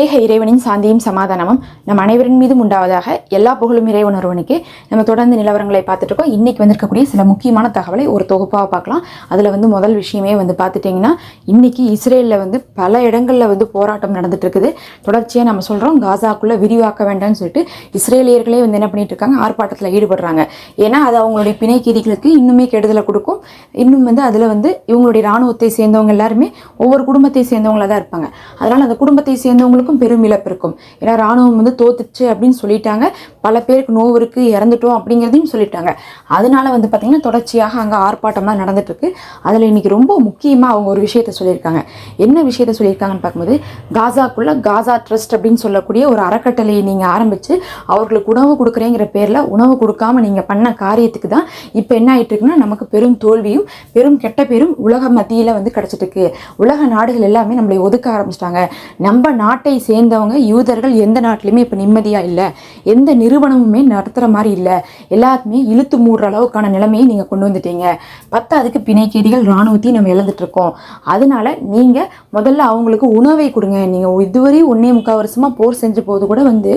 ஏக இறைவனின் சாந்தியும் சமாதானமும் நம் அனைவரின் மீதும் உண்டாவதாக எல்லா புகழும் இறைவன் ஒருவனுக்கு நம்ம தொடர்ந்து நிலவரங்களை பார்த்துட்டு இருக்கோம். இன்றைக்கி வந்திருக்கக்கூடிய சில முக்கியமான தகவலை ஒரு தொகுப்பாக பார்க்கலாம். அதில் வந்து முதல் விஷயமே வந்து பார்த்துட்டிங்கன்னா இன்றைக்கி இஸ்ரேலில் வந்து பல இடங்களில் வந்து போராட்டம் நடந்துட்டு இருக்குது. தொடர்ச்சியாக நம்ம சொல்கிறோம் காசாக்குள்ளே விரிவாக்க வேண்டாம்னு சொல்லிட்டு இஸ்ரேலியர்களே வந்து என்ன பண்ணிட்டு இருக்காங்க? ஆர்ப்பாட்டத்தில் ஈடுபடுறாங்க. ஏன்னா அது அவங்களுடைய பிணைக்கீதிகளுக்கு இன்னுமே கெடுதலை கொடுக்கும். இன்னும் வந்து அதில் வந்து இவங்களுடைய இராணுவத்தை சேர்ந்தவங்க எல்லாருமே ஒவ்வொரு குடும்பத்தை சேர்ந்தவங்களாக தான் இருப்பாங்க. அதனால் அந்த குடும்பத்தை சேர்ந்தவங்களுக்கு சேர்ந்தவங்களுக்கும் பெரும் இழப்பு இருக்கும். ஏன்னா ராணுவம் வந்து தோத்துச்சு அப்படின்னு சொல்லிட்டாங்க. பல பேருக்கு நோவு இருக்கு இறந்துட்டோம் அப்படிங்கிறதையும் சொல்லிட்டாங்க. அதனால வந்து பார்த்திங்கன்னா தொடர்ச்சியாக அங்கே ஆர்ப்பாட்டம்லாம் நடந்துட்டு இருக்கு அதில் இன்னைக்கு ரொம்ப முக்கியமாக அவங்க ஒரு விஷயத்த சொல்லியிருக்காங்க. என்ன விஷயத்த சொல்லியிருக்காங்கன்னு பார்க்கும்போது காசாக்குள்ள காசா ட்ரஸ்ட் அப்படின்னு சொல்லக்கூடிய ஒரு அறக்கட்டளையை நீங்கள் ஆரம்பித்து அவர்களுக்கு உணவு கொடுக்குறேங்கிற பேரில் உணவு கொடுக்காம நீங்கள் பண்ண காரியத்துக்கு தான் இப்போ என்ன ஆயிட்டு இருக்குன்னா நமக்கு பெரும் தோல்வியும் பெரும் கெட்ட பேரும் உலக மத்தியில் வந்து கிடச்சிட்டு இருக்கு உலக நாடுகள் எல்லாமே நம்மளை ஒதுக்க ஆரம்பிச்சிட்டாங்க. நம்ம நாட்டை சேர்ந்தவங்க யூதர்கள் எந்த நாட்டிலையுமே இப்போ நிம்மதியாக இல்லை. எந்த நிறுவனமுமே நடத்துகிற மாதிரி இல்லை. எல்லாத்துமே இழுத்து மூடுற அளவுக்கான நிலைமையை நீங்கள் கொண்டு வந்துட்டீங்க. பத்தாவதுக்கு பிணைக்கேதிகள் இராணுவத்தையும் நம்ம இழந்துட்டு இருக்கோம் அதனால நீங்கள் முதல்ல அவங்களுக்கு உணவை கொடுங்க. நீங்கள் இதுவரை ஒன்றே முக்கால் வருஷமாக போர் செஞ்ச போது கூட வந்து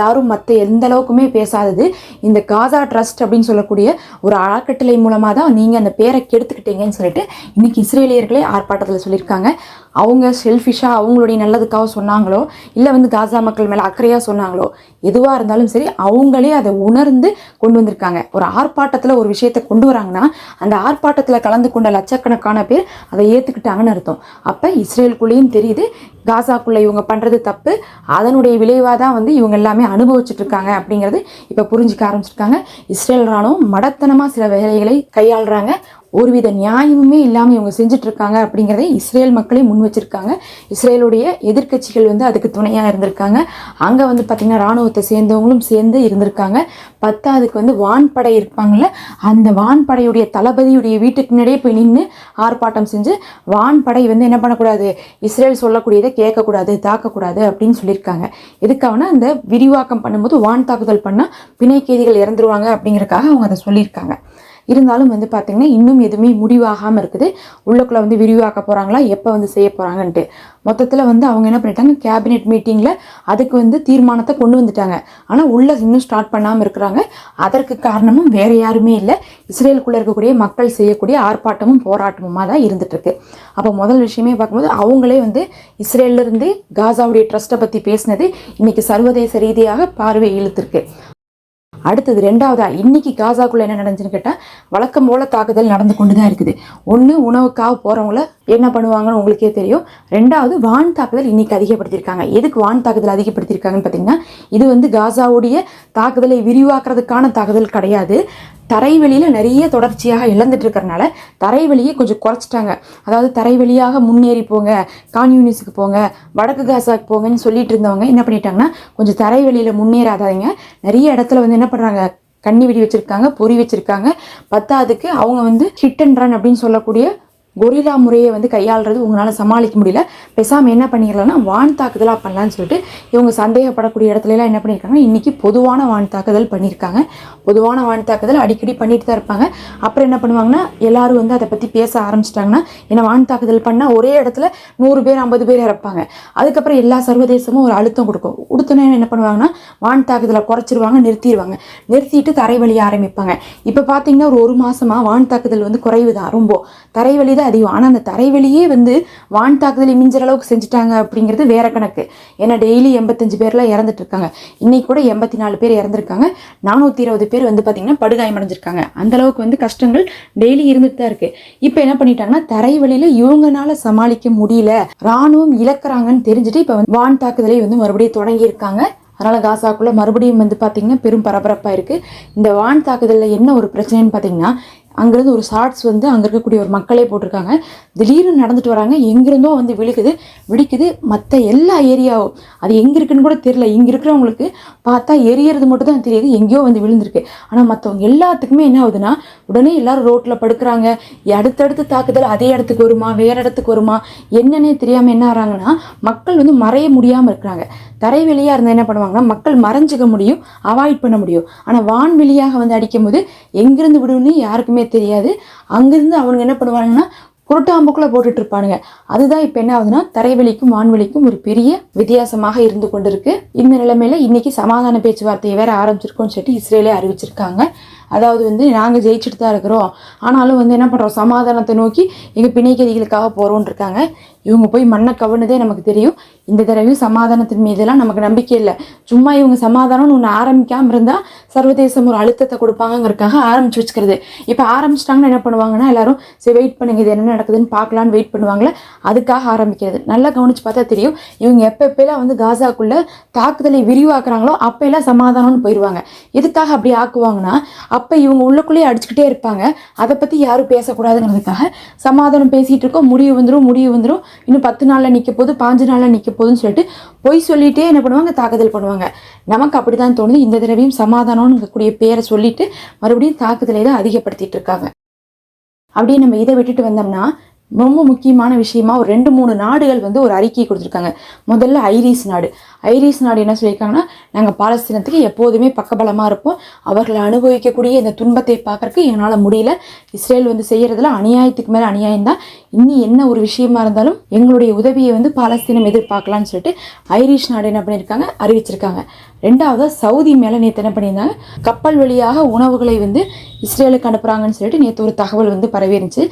யாரும் மற்ற எந்த அளவுக்குமே பேசாதது இந்த காசா ட்ரஸ்ட் அப்படின்னு சொல்லக்கூடிய ஒரு அறக்கட்டளை மூலமாக தான் நீங்கள் அந்த பேரை கெடுத்துக்கிட்டீங்கன்னு சொல்லிட்டு இன்னைக்கு இஸ்ரேலியர்களே ஆர்ப்பாட்டத்தில் சொல்லியிருக்காங்க. அவங்க செல்ஃபிஷாக அவங்களுடைய நல்லதுக்காக சொன்னாங்களோ இல்லை வந்து காசா மக்கள் மேலே அக்கறையாக சொன்னாங்களோ எதுவாக இருந்தாலும் சரி அவங்களே அதை உணர்ந்து கொண்டு வந்திருக்காங்க. ஒரு ஆர்ப்பாட்டத்தில் ஒரு விஷயத்தை கொண்டு வராங்கன்னா அந்த ஆர்ப்பாட்டத்தில் கலந்து கொண்ட லட்சக்கணக்கான பேர் அதை ஏற்றுக்கிட்டாங்கன்னு அர்த்தம். அப்போ இஸ்ரேலுக்குள்ளேயும் தெரியுது காசாக்குள்ளே இவங்க பண்ணுறது தப்பு அதனுடைய விளைவாக தான் வந்து இவங்க எல்லாமே அனுபவிச்சுட்டு இருக்காங்க அப்படிங்கிறது இப்போ புரிஞ்சுக்க ஆரம்பிச்சிருக்காங்க. இஸ்ரேல் ராணுவம் மடத்தனமாக சில வேலைகளை கையாளுறாங்க. ஒருவித நியாயமுமே இல்லாமல் இவங்க செஞ்சுட்டு இருக்காங்க அப்படிங்கிறதை இஸ்ரேல் மக்களே முன் வச்சுருக்காங்க. இஸ்ரேலுடைய எதிர்க்கட்சிகள் வந்து அதுக்கு துணையாக இருந்திருக்காங்க. அங்கே வந்து பார்த்திங்கன்னா இராணுவத்தை சேர்ந்தவங்களும் சேர்ந்து இருந்திருக்காங்க. பத்தாவதுக்கு வந்து வான்படை இருப்பாங்கள்ல அந்த வான்படையுடைய தளபதியுடைய வீட்டுக்கு முன்னாடியே போய் நின்று ஆர்ப்பாட்டம் செஞ்சு வான்படை வந்து என்ன பண்ணக்கூடாது? இஸ்ரேல் சொல்லக்கூடியதை கேட்கக்கூடாது தாக்கக்கூடாது அப்படின்னு சொல்லியிருக்காங்க. எதுக்காகனா அந்த விரிவாக்கம் பண்ணும்போது வான் தாக்குதல் பண்ணால் பிணைக்கைதிகள் இறந்துருவாங்க அப்படிங்கிறக்காக அவங்க அதை சொல்லியிருக்காங்க. இருந்தாலும் வந்து பார்த்திங்கன்னா இன்னும் எதுவுமே முடிவாகாமல் இருக்குது. உள்ளக்குள்ளே வந்து விரிவாக்க போகிறாங்களா எப்போ வந்து செய்ய போகிறாங்கன்ட்டு மொத்தத்தில் வந்து அவங்க என்ன பண்ணிட்டாங்க? கேபினெட் மீட்டிங்கில் அதுக்கு வந்து தீர்மானத்தை கொண்டு வந்துட்டாங்க. ஆனால் உள்ளே இன்னும் ஸ்டார்ட் பண்ணாமல் இருக்கிறாங்க. அதற்கு காரணமும் வேறு யாருமே இல்லை. இஸ்ரேலுக்குள்ளே இருக்கக்கூடிய மக்கள் செய்யக்கூடிய ஆர்ப்பாட்டமும் போராட்டமுமாக தான் இருந்துகிட்ருக்கு அப்போ முதல் விஷயமே பார்க்கும்போது அவங்களே வந்து இஸ்ரேல்லேருந்து காசாவுடைய ட்ரஸ்ட்டை பற்றி பேசினது இன்றைக்கி சர்வதேச ரீதியாக பார்வை இழுத்துருக்கு. அடுத்தது ரெண்டாவதா இன்னைக்கு காசாக்குள்ள என்ன நடந்துச்சுன்னு கேட்டால் வழக்கம் போல தாக்குதல் நடந்து கொண்டு தான் இருக்குது. ஒன்று உணவுக்காக போகிறவங்கள என்ன பண்ணுவாங்கன்னு உங்களுக்கே தெரியும். ரெண்டாவது வான் தாக்குதல் இன்னைக்கு அதிகப்படுத்தியிருக்காங்க. எதுக்கு வான் தாக்குதல் அதிகப்படுத்தியிருக்காங்கன்னு பார்த்தீங்கன்னா இது வந்து காசாவுடைய தாக்குதலை விரிவாக்குறதுக்கான தாக்குதல் கிடையாது. தரைவெளியில் நிறைய தொடர்ச்சியாக இழந்துட்டு இருக்கிறனால தரைவெளியை கொஞ்சம் குறைச்சிட்டாங்க. அதாவது தரைவெளியாக முன்னேறி போங்க கான்யூனிஸுக்கு போங்க வடக்கு காசாக்கு போங்கன்னு சொல்லிட்டு இருந்தவங்க என்ன பண்ணிட்டாங்கன்னா கொஞ்சம் தரைவெளியில் முன்னேறாதாதீங்க. நிறைய இடத்துல வந்து என்ன பண்ணுறாங்க கண்ணி வெடி வச்சுருக்காங்க பொறி வச்சுருக்காங்க. பத்தாவதுக்கு அவங்க வந்து ஹிட் அண்ட் ரன் அப்படின்னு சொல்லக்கூடிய கொரில்லா முறையை வந்து கையாளுறது உங்களால் சமாளிக்க முடியல. பெசாமல் என்ன பண்ணிடலாம்னா வான் தாக்குதலாக பண்ணலான்னு சொல்லிட்டு இவங்க சந்தேகப்படக்கூடிய இடத்துலலாம் என்ன பண்ணியிருக்காங்க இன்றைக்கி பொதுவான வான் தாக்குதல் பண்ணியிருக்காங்க. பொதுவான வான் தாக்குதல் அடிக்கடி பண்ணிட்டு தான் இருப்பாங்க. அப்புறம் என்ன பண்ணுவாங்கன்னா எல்லோரும் வந்து அதை பற்றி பேச ஆரம்பிச்சிட்டாங்கன்னா ஏன்னா வான் தாக்குதல் பண்ணால் ஒரே இடத்துல நூறு பேர் ஐம்பது பேர் இறப்பாங்க. அதுக்கப்புறம் எல்லா சர்வதேசமும் ஒரு அழுத்தம் கொடுக்கும். கொடுத்தோன்னே என்ன பண்ணுவாங்கன்னா வான் தாக்குதலை குறைச்சிருவாங்க நிறுத்திடுவாங்க நிறுத்திட்டு தரைவழி ஆரம்பிப்பாங்க. இப்போ பார்த்தீங்கன்னா ஒரு ஒரு மாதமாக வான் தாக்குதல் வந்து குறைவு தான் ரொம்ப. தரைவழி தான் அதிகம். ஆனால் அந்த தரைவழியே வந்து வான் தாக்குதலை மிஞ்சுற அளவுக்கு செஞ்சுட்டாங்க அப்படிங்கிறது வேற கணக்கு. ஏன்னா டெய்லி எண்பத்தஞ்சு பேர்லாம் இறந்துட்டு இருக்காங்க இன்னைக்கு கூட எண்பத்தி நாலு பேர் இறந்துருக்காங்க. நானூற்றி இருபது பேர் வந்து பார்த்தீங்கன்னா படுகாயமடைஞ்சிருக்காங்க. அந்த அளவுக்கு வந்து கஷ்டங்கள் டெய்லி இருந்துட்டு தான் இருக்கு. இப்போ என்ன பண்ணிட்டாங்கன்னா தரைவழியில இவங்கனால சமாளிக்க முடியல. ராணுவம் இழக்கிறாங்கன்னு தெரிஞ்சுட்டு இப்போ வந்து வான் தாக்குதலை வந்து மறுபடியும் தொடங்கியிருக்காங்க. அதனால் காசாக்குள்ளே மறுபடியும் வந்து பார்த்திங்கன்னா பெரும் பரபரப்பாக இருக்குது இந்த வான் தாக்குதலில் என்ன ஒரு பிரச்சனைன்னு பார்த்தீங்கன்னா அங்கேருந்து ஒரு ஷார்ட்ஸ் வந்து அங்கே இருக்கக்கூடிய ஒரு மக்களே போட்டிருக்காங்க. திடீர்னு நடந்துட்டு வராங்க. எங்கேருந்தோ வந்து விழுகுது வெடிக்குது. மற்ற எல்லா ஏரியாவும் அது எங்கே இருக்குன்னு கூட தெரியல. இங்கே இருக்கிறவங்களுக்கு பார்த்தா எரியறது மட்டும் தான் தெரியுது. எங்கேயோ வந்து விழுந்திருக்கு. ஆனால் மற்றவங்க எல்லாத்துக்குமே என்ன ஆகுதுன்னா உடனே எல்லாரும் ரோட்டில் படுக்கிறாங்க. அடுத்தடுத்து தாக்குதல் அதே இடத்துக்கு வருமா? வேறு இடத்துக்கு வருமா? என்னன்னே தெரியாமல் என்ன ஆகிறாங்கன்னா மக்கள் வந்து மறைய முடியாமல் இருக்கிறாங்க. தரைவெளியாக இருந்தால் என்ன பண்ணுவாங்கன்னா மக்கள் மறைஞ்சிக்க முடியும் அவாய்ட் பண்ண முடியும். ஆனால் வான்வெளியாக வந்து அடிக்கும் போது எங்கேருந்து விடுன்னு யாருக்குமே தெரியாது. அங்கேருந்து அவங்க என்ன பண்ணுவாங்கன்னா புரட்டாம்புக்குள்ளே போட்டுட்டு இருப்பானுங்க. அதுதான் இப்போ என்ன ஆகுதுன்னா தரைவெளிக்கும் வான்வெளிக்கும் ஒரு பெரிய வித்தியாசமாக இருந்து கொண்டிருக்கு. இந்த நிலைமையில இன்னைக்கு சமாதான பேச்சுவார்த்தையை வேற ஆரம்பிச்சிருக்கோம்னு சொல்லிட்டு இஸ்ரேலே அறிவிச்சிருக்காங்க. அதாவது வந்து நாங்கள் ஜெயிச்சுட்டு தான் இருக்கிறோம். ஆனாலும் வந்து என்ன பண்ணுறோம் சமாதானத்தை நோக்கி எங்கள் பிணைக்கதிகளுக்காக போகிறோன்னு இருக்காங்க. இவங்க போய் மண்ணை கவனதே நமக்கு தெரியும். இந்த தடவையும் சமாதானத்தின் மீதெல்லாம் நமக்கு நம்பிக்கை இல்லை. சும்மா இவங்க சமாதானம்னு ஒன்று ஆரம்பிக்காமல் இருந்தால் சர்வதேசம் ஒரு அழுத்தத்தை கொடுப்பாங்கங்கிறக்காக ஆரம்பிச்சு வச்சுக்கிறது. இப்போ ஆரம்பிச்சிட்டாங்கன்னா என்ன பண்ணுவாங்கன்னா எல்லாரும் சரி வெயிட் பண்ணுங்க இது என்ன நடக்குதுன்னு பார்க்கலான்னு வெயிட் பண்ணுவாங்களே அதுக்காக ஆரம்பிக்கிறது. நல்லா கவனிச்சு பார்த்தா தெரியும் இவங்க எப்பப்பெல்லாம் வந்து காசாக்குள்ள தாக்குதலை விரிவாக்குறாங்களோ அப்போல்லாம் சமாதானம்னு போயிடுவாங்க எதுக்காக அப்படி ஆக்குவாங்கன்னா அப்போ இவங்க உள்ளுக்குள்ளேயே அடிச்சுக்கிட்டே இருப்பாங்க. அதை பற்றி யாரும் பேசக்கூடாதுங்கிறதுக்காக சமாதானம் பேசிகிட்டு இருக்கோம் முடிவு வந்துடும் முடிவு வந்துடும் இன்னும் பத்து நாளில் நிற்க போகுது பாஞ்சு நாளில் நிற்க போகுதுன்னு சொல்லிட்டு பொய் சொல்லிட்டே என்ன பண்ணுவாங்க? தாக்குதல் பண்ணுவாங்க. நமக்கு அப்படி தான் தோணுது. இந்த தடவையும் சமாதானம்னுங்கக்கூடிய பேரை சொல்லிட்டு மறுபடியும் தாக்குதலை தான் அதிகப்படுத்திட்டு இருக்காங்க. அப்படியே நம்ம இதை விட்டுட்டு வந்தோம்னா ரொம்ப முக்கியமான விஷயமா ஒரு ரெண்டு மூணு நாடுகள் வந்து ஒரு அறிக்கை கொடுத்துருக்காங்க. முதல்ல ஐரிஸ் நாடு. ஐரிஸ் நாடு என்ன சொல்லியிருக்காங்கன்னா நாங்கள் பாலஸ்தீனத்துக்கு எப்போதுமே பக்கபலமாக இருப்போம். அவர்களை அனுபவிக்கக்கூடிய இந்த துன்பத்தை பார்க்கறக்கு எங்களால் முடியல. இஸ்ரேல் வந்து செய்கிறதுல அநியாயத்துக்கு மேலே அநியாயம் தான். இன்னி என்ன ஒரு விஷயமா இருந்தாலும் எங்களுடைய உதவியை வந்து பாலஸ்தீனம் எதிர்பார்க்கலாம்னு சொல்லிட்டு ஐரிஷ் நாடு என்ன பண்ணியிருக்காங்க? அறிவிச்சிருக்காங்க. ரெண்டாவது சவுதி மேலே நேற்று என்ன பண்ணியிருந்தாங்க? கப்பல் வழியாக உணவுகளை வந்து இஸ்ரேலுக்கு அனுப்புகிறாங்கன்னு சொல்லிட்டு நேற்று ஒரு தகவல் வந்து பரவி இருந்துச்சு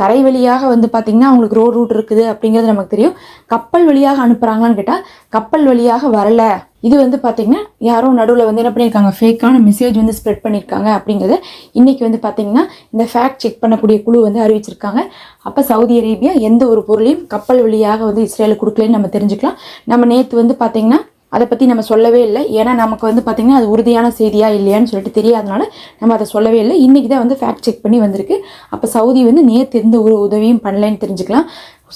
தரை வழியாக வந்து பார்த்திங்கன்னா அவங்களுக்கு ரோட் ரூட் இருக்குது அப்படிங்கிறது நமக்கு தெரியும். கப்பல் வழியாக அனுப்புகிறாங்களான்னு கேட்டால் கப்பல் வழியாக வரல. இது வந்து பார்த்திங்கன்னா யாரோ நடுவில் வந்து என்ன பண்ணியிருக்காங்க? ஃபேக்கான மெசேஜ் வந்து ஸ்ப்ரெட் பண்ணியிருக்காங்க அப்படிங்கிறத இன்றைக்கி வந்து பார்த்திங்கன்னா இந்த ஃபேக்ட் செக் பண்ணக்கூடிய குழு வந்து அறிவிச்சிருக்காங்க. அப்போ சவுதி அரேபியா எந்த ஒரு பொருளையும் கப்பல் வழியாக வந்து இஸ்ரேலுக்கு கொடுக்கலன்னு நம்ம தெரிஞ்சுக்கலாம். நம்ம நேற்று வந்து பார்த்திங்கன்னா அதை பற்றி நம்ம சொல்லவே இல்லை. ஏன்னா நமக்கு வந்து பார்த்திங்கன்னா அது உறுதியான செய்தியா இல்லையான்னு சொல்லிட்டு தெரியாதனால நம்ம அதை சொல்லவே இல்லை. இன்றைக்கி தான் வந்து ஃபேக்ட் செக் பண்ணி வந்திருக்கு. அப்போ சவுதி வந்து நேற்று எந்த ஒரு உதவியும் பண்ணலைன்னு தெரிஞ்சுக்கலாம்.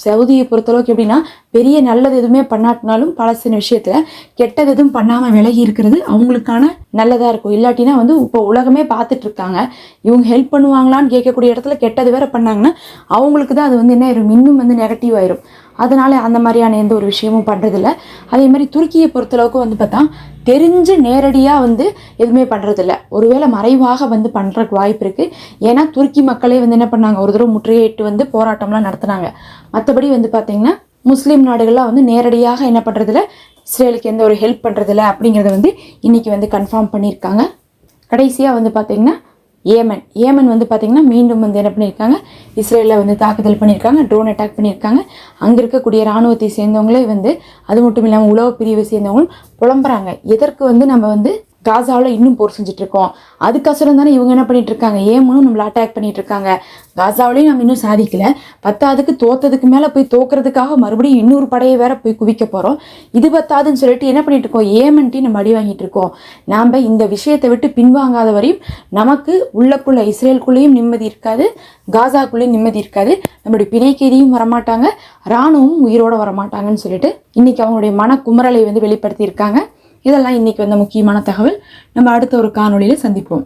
சவுதியை பொறுத்தளவுக்கு எப்படின்னா பெரிய நல்லது எதுவுமே பண்ணாட்டினாலும் பல சில விஷயத்தில் கெட்டது எதுவும் பண்ணாமல் விலகி இருக்கிறது அவங்களுக்கான நல்லதாக இருக்கும். இல்லாட்டினா வந்து இப்போ உலகமே பார்த்துட்டு இருக்காங்க. இவங்க ஹெல்ப் பண்ணுவாங்களான்னு கேட்கக்கூடிய இடத்துல கெட்டது வேற பண்ணாங்கன்னா அவங்களுக்கு தான் அது வந்து என்ன ஆயிரும்? இன்னும் வந்து நெகட்டிவ் ஆயிரும். அதனால் அந்த மாதிரியான எந்த ஒரு விஷயமும் பண்ணுறதில்ல அதே மாதிரி துருக்கியை பொறுத்தளவுக்கு வந்து பார்த்தா தெரிஞ்சு நேரடியாக வந்து எதுவுமே பண்ணுறதில்ல ஒருவேளை மறைவாக வந்து பண்ணுறதுக்கு வாய்ப்பு இருக்குது ஏன்னா துருக்கி மக்களே வந்து என்ன பண்ணாங்க? ஒரு தடவை முற்றுகையிட்டு வந்து போராட்டம்லாம் நடத்துனாங்க. மற்றபடி வந்து பார்த்திங்கன்னா முஸ்லீம் நாடுகள்லாம் வந்து நேரடியாக என்ன பண்ணுறதில்ல இஸ்ரேலுக்கு எந்த ஒரு ஹெல்ப் பண்ணுறதில்ல அப்படிங்கிறத வந்து இன்றைக்கி வந்து கன்ஃபார்ம் பண்ணியிருக்காங்க. கடைசியாக வந்து பார்த்திங்கன்னா ஏமன். ஏமன் வந்து பார்த்திங்கன்னா மீண்டும் வந்து என்ன பண்ணியிருக்காங்க இஸ்ரேலில் வந்து தாக்குதல் பண்ணியிருக்காங்க ட்ரோன் அட்டாக் பண்ணியிருக்காங்க அங்கே இருக்கக்கூடிய இராணுவத்தை சேர்ந்தவங்களே வந்து அது மட்டும் இல்லாமல் உளவு பிரிவை சேர்ந்தவங்களும் புலம்புறாங்க. எதற்கு வந்து நம்ம வந்து காசாவில் இன்னும் போர் செஞ்சிட்ருக்கோம். இருக்கோம் அதுக்கசரம் தானே இவங்க என்ன பண்ணிட்டுருக்காங்க ஏமனும் நம்மளை அட்டாக் பண்ணிகிட்ருக்காங்க காசாவிலையும் நம்ம இன்னும் சாதிக்கலை. பத்தாவதுக்கு தோத்ததுக்கு மேலே போய் தோக்கிறதுக்காக மறுபடியும் இன்னொரு படையை வேற போய் குவிக்க போகிறோம் இது பத்தாதுன்னு சொல்லிட்டு என்ன பண்ணிட்டு இருக்கோம் ஏமன்ட்டி நம்ம அடி வாங்கிட்டு இருக்கோம் நாம் இந்த விஷயத்தை விட்டு பின்வாங்காத வரையும் நமக்கு உள்ளக்குள்ளே இஸ்ரேலுக்குள்ளேயும் நிம்மதி இருக்காது. காசாக்குள்ளேயும் நிம்மதி இருக்காது. நம்மளுடைய பிணைக்கேதியும் வரமாட்டாங்க. இராணுவமும் உயிரோட வரமாட்டாங்கன்னு சொல்லிட்டு இன்றைக்கி அவங்களுடைய மன குமரலை வந்து வெளிப்படுத்தியிருக்காங்க. இதெல்லாம் இன்னைக்கு வந்த முக்கியமான தகவல். நம்ம அடுத்த ஒரு காணொலியில் சந்திப்போம்.